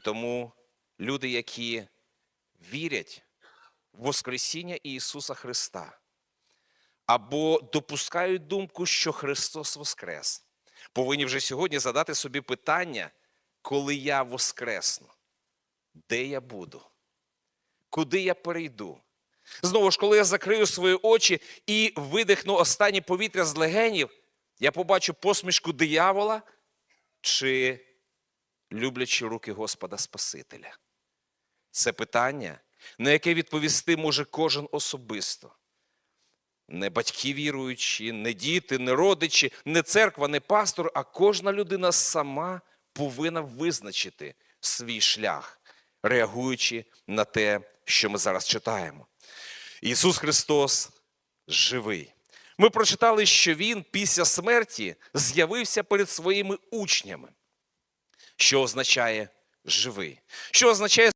тому люди, які вірять в Воскресіння Ісуса Христа, або допускають думку, що Христос Воскрес, повинні вже сьогодні задати собі питання, коли я воскресну, де я буду, куди я перейду. Знову ж, коли я закрию свої очі і видихну останнє повітря з легенів, я побачу посмішку диявола чи люблячі руки Господа Спасителя. Це питання, на яке відповісти може кожен особисто. Не батьки віруючі, не діти, не родичі, не церква, не пастор, а кожна людина сама повинна визначити свій шлях, реагуючи на те, що ми зараз читаємо. Ісус Христос живий. Ми прочитали, що Він після смерті з'явився перед своїми учнями. Що означає живий? Що означає